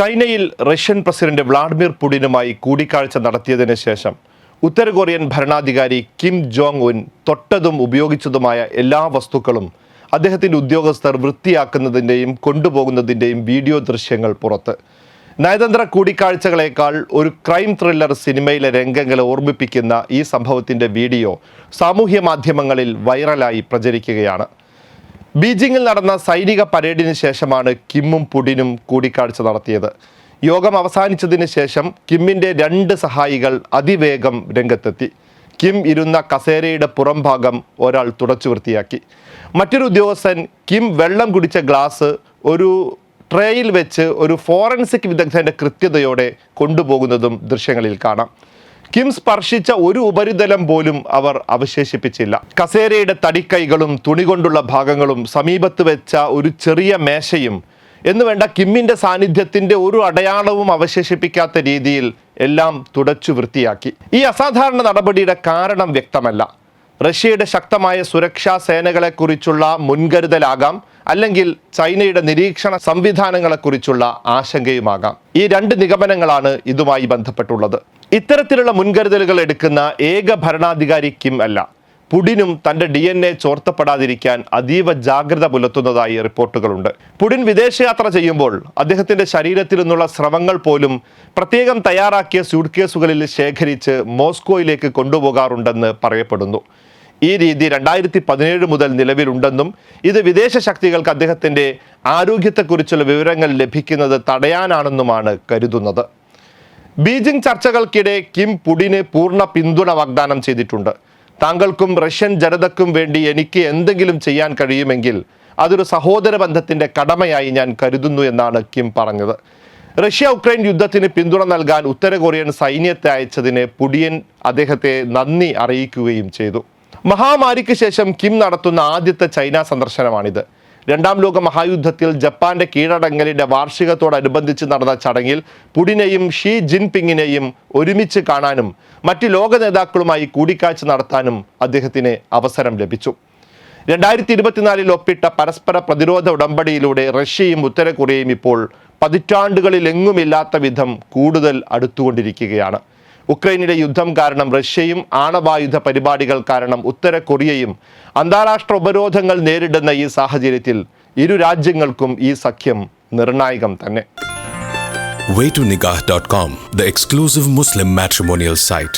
ചൈനയിൽ Russian president Vladimir പുടിനുമായി കൂടിക്കാഴ്ച നടത്തിയതിനു ശേഷം ഉത്തര കൊറിയൻ ഭരണാധികാരി കിം ജോങ് ഉൻ തൊട്ടതും ഉപയോഗിച്ചതുമായ എല്ലാ വസ്തുക്കളും അദ്ദേഹത്തിന്റെ ഉദ്യോഗസ്ഥർ വൃത്തിയാക്കുന്നതിന്റെയും കൊണ്ടുപോകുന്നതിന്റെയും വീഡിയോ ദൃശ്യങ്ങൾ പുറത്ത്. നയതന്ത്ര കൂടിക്കാഴ്ചകളേക്കാൾ ഒരു ക്രൈം ത്രില്ലർ സിനിമയിലെ രംഗങ്ങളെ ഓർമ്മിപ്പിക്കുന്ന ഈ സംഭവത്തിന്റെ വീഡിയോ സാമൂഹ്യ മാധ്യമങ്ങളിൽ വൈറലായി പ്രചരിക്കുകയാണ്. ബീജിംഗിൽ നടന്ന സൈനിക പരേഡിന് ശേഷമാണ് കിമ്മും പുടിനും കൂടിക്കാഴ്ച നടത്തിയത്. യോഗം അവസാനിച്ചതിന് ശേഷം കിമ്മിന്റെ രണ്ട് സഹായികൾ അതിവേഗം രംഗത്തെത്തി. കിം ഇരുന്ന കസേരയുടെ പുറംഭാഗം ഒരാൾ തുടച്ചു വൃത്തിയാക്കി. മറ്റൊരു ഉദ്യോഗസ്ഥൻ കിം വെള്ളം കുടിച്ച ഗ്ലാസ് ഒരു ട്രേയിൽ വെച്ച് ഒരു ഫോറൻസിക് വിദഗ്ധന്റെ കൃത്യതയോടെ കൊണ്ടുപോകുന്നതും ദൃശ്യങ്ങളിൽ കാണാം. കിം സ്പർശിച്ച ഒരു ഉപരിതലം പോലും അവർ അവശേഷിപ്പിച്ചില്ല. കസേരയുടെ തടിക്കൈകളും തുണി കൊണ്ടുള്ള ഭാഗങ്ങളും സമീപത്ത് വെച്ച ഒരു ചെറിയ മേശയും എന്ന് വേണ്ട കിമ്മിന്റെ സാന്നിധ്യത്തിന്റെ ഒരു അടയാളവും അവശേഷിപ്പിക്കാത്ത രീതിയിൽ എല്ലാം തുടച്ചു വൃത്തിയാക്കി. ഈ അസാധാരണ നടപടിയുടെ കാരണം വ്യക്തമല്ല. റഷ്യയുടെ ശക്തമായ സുരക്ഷാ സേനകളെക്കുറിച്ചുള്ള മുൻകരുതലാകാം അല്ലെങ്കിൽ ചൈനയുടെ നിരീക്ഷണ സംവിധാനങ്ങളെക്കുറിച്ചുള്ള ആശങ്കയുമാകാം. ഈ രണ്ട് നിഗമനങ്ങളാണ് ഇതുമായി ബന്ധപ്പെട്ടുള്ളത്. ഇത്തരത്തിലുള്ള മുൻകരുതലുകൾ എടുക്കുന്ന ഏക ഭരണാധികാരി കിം അല്ല. പുടിനും തന്റെ ഡി എൻ എ ചോർത്തപ്പെടാതിരിക്കാൻ അതീവ ജാഗ്രത പുലർത്തുന്നതായി റിപ്പോർട്ടുകളുണ്ട്. പുടിൻ വിദേശയാത്ര ചെയ്യുമ്പോൾ അദ്ദേഹത്തിന്റെ ശരീരത്തിൽ നിന്നുള്ള സ്രവങ്ങൾ പോലും പ്രത്യേകം തയ്യാറാക്കിയ സ്യൂട്ട് കേസുകളിൽ ശേഖരിച്ച് മോസ്കോയിലേക്ക് കൊണ്ടുപോകാറുണ്ടെന്ന് പറയപ്പെടുന്നു. ഈ രീതി രണ്ടായിരത്തി പതിനേഴ് മുതൽ നിലവിലുണ്ടെന്നും ഇത് വിദേശ ശക്തികൾക്ക് അദ്ദേഹത്തിന്റെ ആരോഗ്യത്തെക്കുറിച്ചുള്ള വിവരങ്ങൾ ലഭിക്കുന്നത് തടയാനാണെന്നുമാണ് കരുതുന്നത്. ബീജിംഗ് ചർച്ചകൾക്കിടെ കിം പുടിന് പൂർണ പിന്തുണ വാഗ്ദാനം ചെയ്തിട്ടുണ്ട്. താങ്കൾക്കും റഷ്യൻ ജനതക്കും വേണ്ടി എനിക്ക് എന്തെങ്കിലും ചെയ്യാൻ കഴിയുമെങ്കിൽ അതൊരു സഹോദര ബന്ധത്തിന്റെ കടമയായി ഞാൻ കരുതുന്നു എന്നാണ് കിം പറഞ്ഞത്. റഷ്യ ഉക്രൈൻ യുദ്ധത്തിന് പിന്തുണ നൽകാൻ ഉത്തര കൊറിയൻ സൈന്യത്തെ അയച്ചതിന് പുടിയൻ അദ്ദേഹത്തെ നന്ദി അറിയിക്കുകയും ചെയ്തു. മഹാമാരിക്ക് ശേഷം കിം നടത്തുന്ന ആദ്യത്തെ ചൈന സന്ദർശനമാണിത്. രണ്ടാം ലോക മഹായുദ്ധത്തിൽ ജപ്പാന്റെ കീഴടങ്ങലിന്റെ വാർഷികത്തോടനുബന്ധിച്ച് നടന്ന ചടങ്ങിൽ പുടിനെയും ഷീ ജിൻപിങ്ങിനെയും ഒരുമിച്ച് കാണാനും മറ്റ് ലോക നേതാക്കളുമായി കൂടിക്കാഴ്ച നടത്താനും അദ്ദേഹത്തിന് അവസരം ലഭിച്ചു. രണ്ടായിരത്തി ഇരുപത്തിനാലിൽ ഒപ്പിട്ട പരസ്പര പ്രതിരോധ ഉടമ്പടിയിലൂടെ റഷ്യയും ഉത്തര കൊറിയയും ഇപ്പോൾ പതിറ്റാണ്ടുകളിലെങ്ങുമില്ലാത്ത വിധം കൂടുതൽ അടുത്തുകൊണ്ടിരിക്കുകയാണ്. ഉക്രൈനിലെ യുദ്ധം കാരണം റഷ്യയും ആണവായുധ പരിപാടികൾ കാരണം ഉത്തര കൊറിയയും അന്താരാഷ്ട്ര ഉപരോധങ്ങൾ നേരിടുന്ന ഈ സാഹചര്യത്തിൽ ഇരു രാജ്യങ്ങൾക്കും ഈ സഖ്യം നിർണായകം തന്നെ the exclusive Muslim matrimonial site.